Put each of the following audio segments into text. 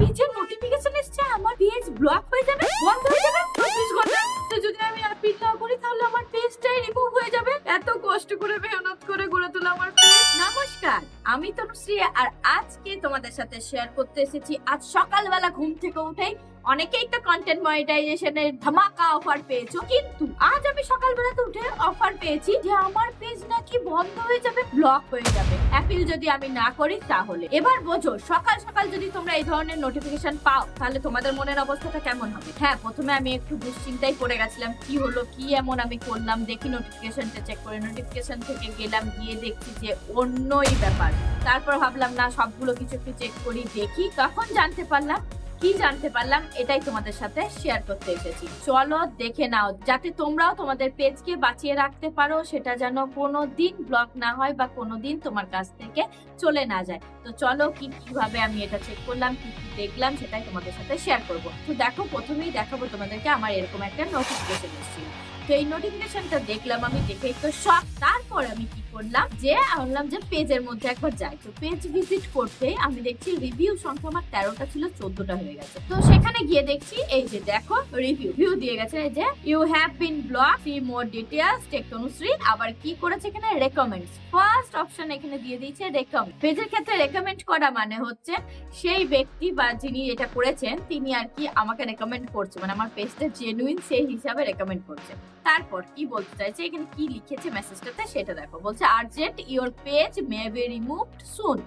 পেজের নোটিফিকেশন এসছে, আমার পেজ ব্লক হয়ে যাবে, বন্ধ হয়ে যাবে, চব্বিশ ঘণ্টা। তো যদি আমি অ্যাপিল না করি, তাহলে আমার পেজটাই রিমুভ হয়ে যাবে। এত কষ্ট করে, মেহনত করে গড়ে তোলা আমার পেজ নমস্কার, আমি তনুশ্রী আর আজকে তোমাদের সাথে শেয়ার করতে এসেছি। আজ সকালবেলা ঘুম থেকে উঠেই অনেকেই তো কন্টেন্ট মনিটাইজেশনের ধামাকা অফার পেয়েছ, কিন্তু আজ আমি সকালবেলাতে উঠে অফার পেয়েছি যে আমার পেজ নাকি বন্ধ হয়ে যাবে ব্লক হয়ে যাবে। অ্যাপিল যদি আমি না করি তাহলে। এবার বোঝো, সকাল সকাল যদি তোমরা এই ধরনের নোটিফিকেশন পাও, তাহলে তোমাদের মনের অবস্থাটা কেমন হবে? হ্যাঁ প্রথমে আমি একটু দুশ্চিন্তায় পড়ে গেছিলাম, কি হলো, কি এমন আমি করলাম, দেখি নোটিফিকেশনটা চেক করে নোটিফিকেশন থেকে গেলাম, গিয়ে দেখছি যে অন্যই ব্যাপার। তারপর ভাবলাম, না, সবগুলো কিছু একটু চেক করি, দেখি, তখন জানতে পারলাম কি জানতে পারলাম এটাই তোমাদের সাথে শেয়ার করতে এসেছি। চলো দেখে নাও, যাতে তোমরাও তোমাদের পেজকে বাঁচিয়ে রাখতে পারো, সেটা যেন কোনো দিন ব্লক না হয় বা কোনো দিন তোমার কাছ থেকে চলে না যায়। তো চলো কি কীভাবে আমি এটা চেক করলাম, কি কি দেখলাম, সেটাই তোমাদের সাথে শেয়ার করব। তো দেখো, প্রথমেই দেখাবো তোমাদেরকে আমার এরকম একটা নোটিফিকেশন এসেছিল। তো এই নোটিফিকেশনটা দেখলাম আমি, দেখেই তো শখ তারপর আমি কি করলাম যে ভাবলাম যে পেজের মধ্যে একবার যাই। তো পেজ ভিজিট করতে আমি দেখছি রিভিউ সংখ্যা আমার তেরোটা ছিল, চোদ্দটা হয়ে গেছে। তো সেখানে গিয়ে দেখছি, এই যে দেখো রিভিউ ভিউ দিয়ে গেছে যে you have been block see more details take Tanushree আবার কি করেছে এখানে? রেকমেন্ডস ফার্স্ট অপশন এখানে দিয়ে দিয়েছে রেকমেন্ড পেজের ক্ষেত্রে রেকমেন্ড করা মানে হচ্ছে, সেই ব্যক্তি বা যিনি এটা করেছেন, তিনি আর কি আমাকে রেকমেন্ড করছে। মানে আমার পেজটা জেনুইন সেই হিসাবে রেকমেন্ড করছে। তারপর কি বলতে চাইছে? এখানে কি লিখেছে মেসেজটাতে সেটা দেখো। বলছে urgent your page may be removed soon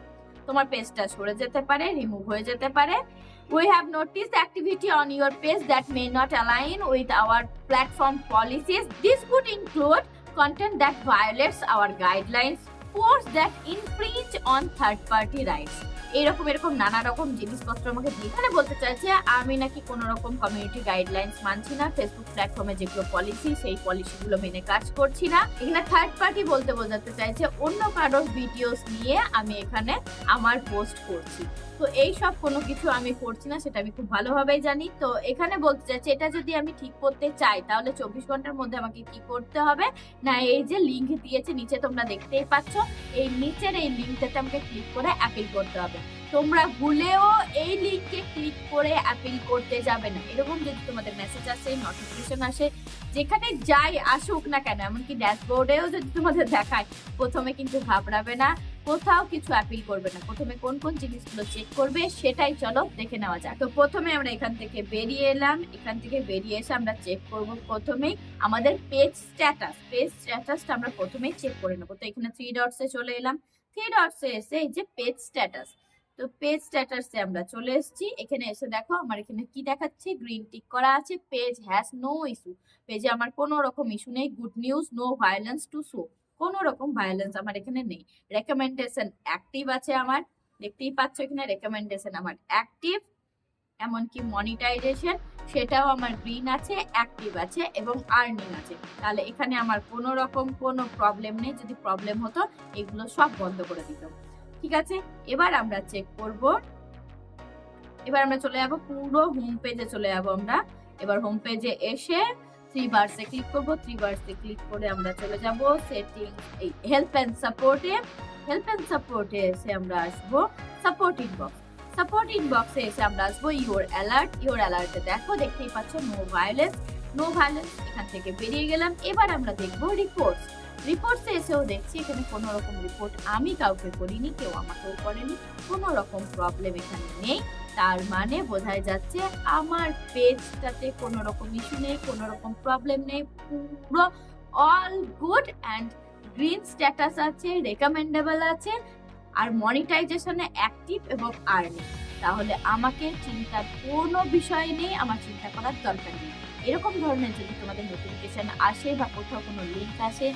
তোমার পেজটা সরে যেতে পারে রিমুভ হয়ে যেতে পারে। We have noticed activity on your page that may not align with our platform policies. This could include content that violates our guidelines, posts that infringe on third party rights. এরকম এরকম নানা রকম জিনিসপত্র আমাকে এখানে বলতে চাইছে, আমি নাকি কোনো রকম কমিউনিটি গাইডলাইন্স মানছি না ফেসবুক প্ল্যাটফর্মে যেগুলো পলিসি সেই পলিসিগুলো মেনে কাজ করছি না। এখানে থার্ড পার্টি বলতে বোঝাতে চাইছে, অন্য কারোর ভিডিওস নিয়ে আমি এখানে আমার পোস্ট করছি। তো এই সব কোনো কিছু আমি করছি না, সেটা আমি খুব ভালোভাবেই জানি। তো এখানে বলতে চাইছি, এটা যদি আমি ঠিক করতে চাই, তাহলে চব্বিশ ঘণ্টার মধ্যে আমাকে কি করতে হবে? না, এই যে লিঙ্ক দিয়েছে, নিচে তোমরা দেখতেই পাচ্ছ এই নিচের এই লিঙ্কটাতে আমাকে ক্লিক করে অ্যাপিল করতে হবে। তোমরা ভুলেও এই লিঙ্কে ক্লিক করে অ্যাপিল করতে যাবে না। এরকম যদি তোমাদের মেসেজ আসে নোটিফিকেশন আসে, যেখানে যাই আসুক না কেন, এমনকি ড্যাশবোর্ডেও যদি তোমাদের দেখায়, প্রথমে কিন্তু ঘাবড়াবে না। কোথাও কিছু অ্যাপিল করবে না। প্রথমে কোন কোন জিনিসগুলো চেক করবে সেটাই চলো দেখে নেওয়া যাক। তো প্রথমে আমরা এখান থেকে বেরিয়ে এলাম। এখান থেকে বেরিয়ে এসে আমরা চেক করব প্রথমেই আমাদের পেজ স্ট্যাটাস পেজ স্ট্যাটাসটা আমরা প্রথমেই চেক করে নেব। তো এখানে থ্রি ডটসে চলে এলাম। থ্রি ডটসে এসে এই যে পেজ স্ট্যাটাস তো পেজ স্ট্যাটাসে আমরা চলে এসেছি। এখানে এসে দেখো আমার এখানে কি দেখাচ্ছে? গ্রিন টিক করা আছে। পেজ হ্যাজ নো ইস্যু পেজে আমার কোনো রকম ইস্যু নেই। Good news no violence to show কোনো রকম ভায়োলেন্স আমার এখানে নেই। রেকমেন্ডেশন অ্যাক্টিভ আছে আমার, দেখতেই পাচ্ছ এখানে রেকমেন্ডেশন আমার অ্যাক্টিভ এমনকি মনিটাইজেশন সেটাও আমার গ্রিন আছে অ্যাক্টিভ আছে এবং আর্নিং আছে। তাহলে এখানে আমার কোনো রকম কোনো প্রবলেম নেই, যদি প্রবলেম হতো এগুলো সব বন্ধ করে দিত ঠিক আছে? এবার আমরা চেক করব। এবার আমরা চলে যাব পুরো হোম পেজে চলে যাব আমরা। এবার হোম পেজে এসে থ্রি বার্সে ক্লিক করব থ্রি বার্সে ক্লিক করে আমরা চলে যাব সেটিং এই হেল্প অ্যান্ড সাপোর্টে হেল্প অ্যান্ড সাপোর্টে এসে আমরা আসব সাপোর্ট ইনবক্স সাপোর্ট ইনবক্সে এসে আমরা আসব ইওর অ্যালার্ট ইওর অ্যালার্টে দেখো, দেখতেই পাচ্ছ নো ভায়োলেন্স নো ভায়োলেন্স এখান থেকে বেরিয়ে গেলাম। এবার আমরা দেখব রিপোর্টস রিপোর্টসে এসেও দেখছি এখানে কোনো রকম রিপোর্ট আমি কাউকে করিনি, কেউ আমাকেও করেনি, কোনো রকম প্রবলেম এখানে নেই। তার মানে বোঝাই যাচ্ছে আমার পেজটাতে কোনো রকম ইস্যু নেই কোনো রকম প্রবলেম নেই, পুরো all good and green status আছে রেকমেন্ডেবল আছে, আর মনিটাইজেশনে অ্যাক্টিভ এবং আর্নিং তাহলে আমাকে চিন্তার কোনো বিষয় নেই, আমার চিন্তা করার দরকার নেই। এরকম ধরনের যদি তোমাদের নোটিফিকেশন আসে বা কোথাও কোনো লিঙ্ক আসে,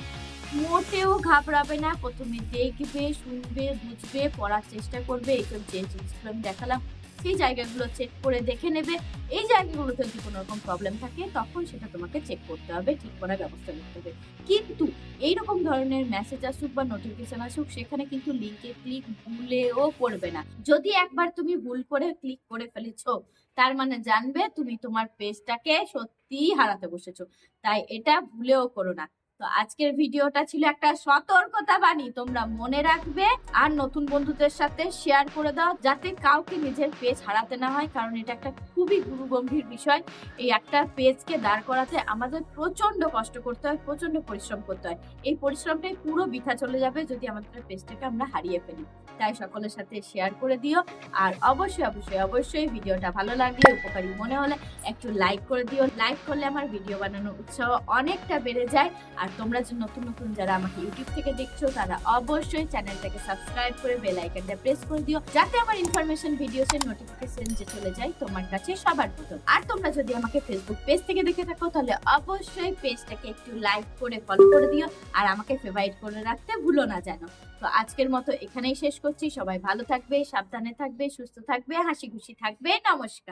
মোটেও ঘাবড়াবে না। প্রথমে দেখবে, শুনবে, বুঝবে, পড়ার চেষ্টা করবে, এইসব যে জিনিসগুলো আমি দেখালাম সেই জায়গাগুলো চেক করে দেখে নেবে। এই জায়গাগুলোতে যদি কোনো রকম প্রবলেম থাকে, তখন সেটা তোমাকে চেক করতে হবে ঠিক করার ব্যবস্থা করতে হবে। কিন্তু এইরকম ধরনের মেসেজ আসুক বা নোটিফিকেশন আসুক, সেখানে কিন্তু লিঙ্কে ক্লিক ভুলেও করবে না। যদি একবার তুমি ভুল করে ক্লিক করে ফেলেছো, তার মানে জানবে তুমি তোমার পেজটাকে সত্যিই হারাতে বসেছো। তাই এটা ভুলেও করো না। তো আজকের ভিডিওটা ছিল একটা সতর্কতা বাণী তোমরা মনে রাখবে আর নতুন বন্ধুদের সাথে শেয়ার করে দাও যাতে কাউকে নিজের পেজ হারাতে না হয়, কারণ এটা একটা খুবই গুরু গম্ভীর বিষয়। এই একটা পেজকে দাঁড় করাতে আমাদের প্রচণ্ড কষ্ট করতে হয় প্রচণ্ড পরিশ্রম করতে হয়। এই পরিশ্রমটাই পুরো বৃথা চলে যাবে যদি আমাদের পেজটাকে আমরা হারিয়ে ফেলি। তাই সকলের সাথে শেয়ার করে দিও আর অবশ্যই অবশ্যই অবশ্যই ভিডিওটা ভালো লাগলে, উপকারী মনে হলে একটু লাইক করে দিও। লাইক করলে আমার ভিডিও বানানোর উৎসাহ অনেকটা বেড়ে যায় আর তোমরা যে নতুন নতুন যারা আমাকে ইউটিউব থেকে দেখছ, তারা অবশ্যই চ্যানেলটাকে সাবস্ক্রাইব করে বেল আইকনটা প্রেস করে দিও, যাতে আমার ইনফরমেশন ভিডিওস এর নোটিফিকেশন যে চলে যায় তোমার কাছে সবার প্রথম আর তোমরা যদি আমাকে ফেসবুক পেজ থেকে দেখে থাকো, তাহলে অবশ্যই পেজটাকে একটু লাইক করে ফলো করে দিও আর আমাকে ফেভারিট করে রাখতে ভুলো না যেন। তো আজকের মতো এখানেই শেষ করছি। সবাই ভালো থাকবে, সাবধানে থাকবে, সুস্থ থাকবে, হাসি খুশি থাকবে। নমস্কার।